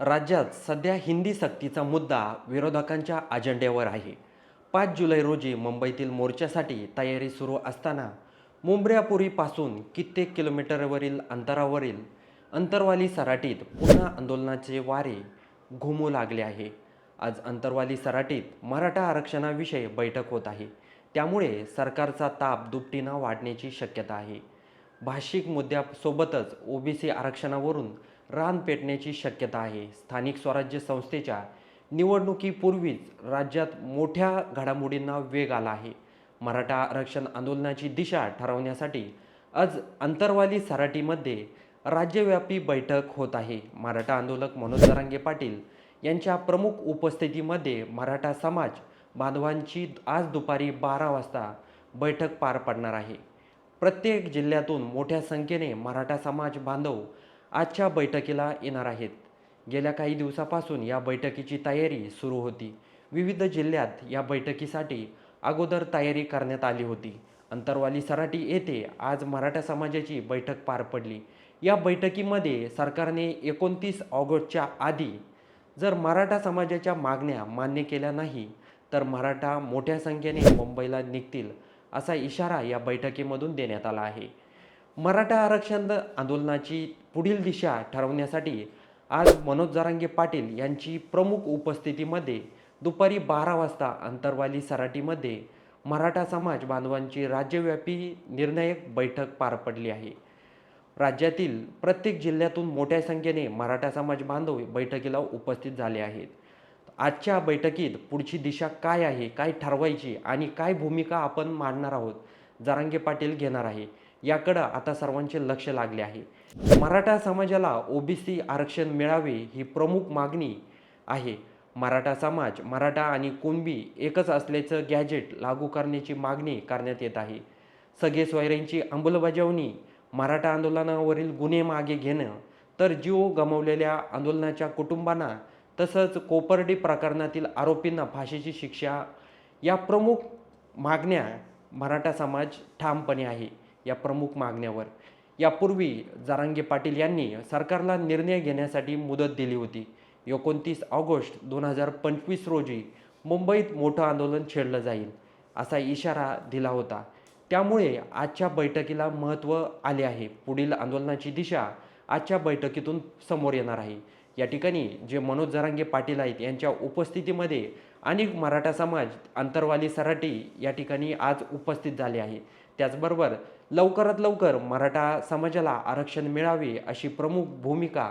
राज्यात सध्या हिंदी सक्तीचा मुद्दा विरोधकांच्या अजेंड्यावर आहे. पाच जुलै रोजी मुंबईतील मोर्चासाठी तयारी सुरू असताना मुंबऱ्यापुरीपासून कित्येक किलोमीटरवरील अंतरावरील अंतरवाली सराटीत पुन्हा आंदोलनाचे वारे घुमू लागले आहे. आज अंतरवाली सराटीत मराठा आरक्षणाविषयी बैठक होत आहे. त्यामुळे सरकारचा ताप दुपटीनं वाढण्याची शक्यता आहे. भाषिक मुद्द्यासोबतच ओबीसी आरक्षणावरून रान पेटण्याची शक्यता आहे. स्थानिक स्वराज्य संस्थेच्या निवडणुकीपूर्वीच राज्यात मोठ्या घडामोडींना वेग आला आहे. मराठा आरक्षण आंदोलनाची दिशा ठरवण्यासाठी आज अंतरवाली सराटीमध्ये राज्यव्यापी बैठक होत आहे. मराठा आंदोलक मनोज जरांगे पाटील यांच्या प्रमुख उपस्थितीमध्ये मराठा समाज बांधवांची आज दुपारी बारा वाजता बैठक पार पडणार आहे. प्रत्येक जिल्ह्यातून मोठ्या संख्येने मराठा समाज बांधव आजच्या बैठकीला येणार आहेत. गेल्या काही दिवसापासून या बैठकीची तयारी सुरू होती. विविध जिल्ह्यात या बैठकीसाठी अगोदर तयारी करण्यात आली होती. अंतरवाली सराटी येथे आज मराठा समाजाची बैठक पार पडली. या बैठकीमध्ये सरकारने एकोणतीस ऑगस्टच्या आधी जर मराठा समाजाच्या मागण्या मान्य केल्या नाही तर मराठा मोठ्या संख्येने मुंबईला निघतील असा इशारा या बैठकीमधून देण्यात आला आहे. मराठा आरक्षण आंदोलनाची पुढील दिशा ठरवण्यासाठी आज मनोज जरांगे पाटील यांची प्रमुख उपस्थितीमध्ये दुपारी बारा वाजता अंतरवाली सराटीमध्ये मराठा समाज बांधवांची राज्यव्यापी निर्णायक बैठक पार पडली आहे. राज्यातील प्रत्येक जिल्ह्यातून मोठ्या संख्येने मराठा समाज बांधव बैठकीला उपस्थित झाले आहेत. आजच्या बैठकीत पुढची दिशा काय आहे काय ठरवायची आणि काय भूमिका आपण मांडणार आहोत जरांगे पाटील घेणार आहे. याकडं आता सर्वांचे लक्ष लागले आहे. मराठा समाजाला ओबीसी आरक्षण मिळावे ही प्रमुख मागणी आहे. मराठा समाज मराठा आणि कुणबी एकच असल्याचं गॅजेट लागू करण्याची मागणी करण्यात येत आहे. सगळे सोयऱ्यांची अंमलबजावणी मराठा आंदोलनावरील गुन्हे मागे घेणं तर जीव गमावलेल्या आंदोलनाच्या कुटुंबांना तसंच कोपर्डी प्रकरणातील आरोपींना फाशीची शिक्षा या प्रमुख मागण्या मराठा समाज ठामपणे आहे. या प्रमुख मागण्यावर. यापूर्वी जारांगे पाटील यांनी सरकारला निर्णय घेण्यासाठी मुदत दिली होती. एकोणतीस ऑगस्ट दोन हजार पंचवीस रोजी मुंबईत मोठं आंदोलन छेडलं जाईल असा इशारा दिला होता. त्यामुळे आजच्या बैठकीला महत्त्व आले आहे. पुढील आंदोलनाची दिशा आजच्या बैठकीतून समोर येणार आहे. या ठिकाणी जे मनोज जरांगे पाटील आहेत यांच्या उपस्थितीमध्ये आणि मराठा समाज अंतरवाली सराटी या ठिकाणी आज उपस्थित झाले आहे. त्याचबरोबर लवकरात लवकर मराठा समाजाला आरक्षण मिळावे अशी प्रमुख भूमिका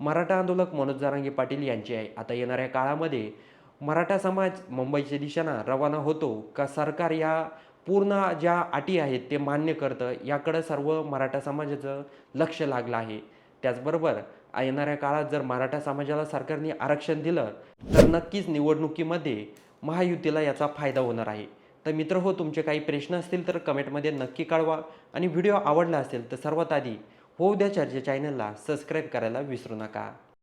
मराठा आंदोलक मनोज जारांगे पाटील यांची आहे. आता येणाऱ्या काळामध्ये मराठा समाज मुंबईच्या दिशेनं रवाना होतो का सरकार या पूर्ण ज्या अटी आहेत ते मान्य करतं याकडं सर्व मराठा समाजाचं लक्ष लागलं आहे. त्याचबरोबर येणाऱ्या काळात जर मराठा समाजाला सरकारने आरक्षण दिलं तर नक्कीच निवडणुकीमध्ये महायुतीला याचा फायदा होणार आहे. तर मित्र हो तुमचे काही प्रश्न असतील तर कमेंटमध्ये नक्की कळवा आणि व्हिडिओ आवडला असेल तर सर्वात आधी होऊ द्या चर्चे चॅनलला सबस्क्राईब करायला विसरू नका.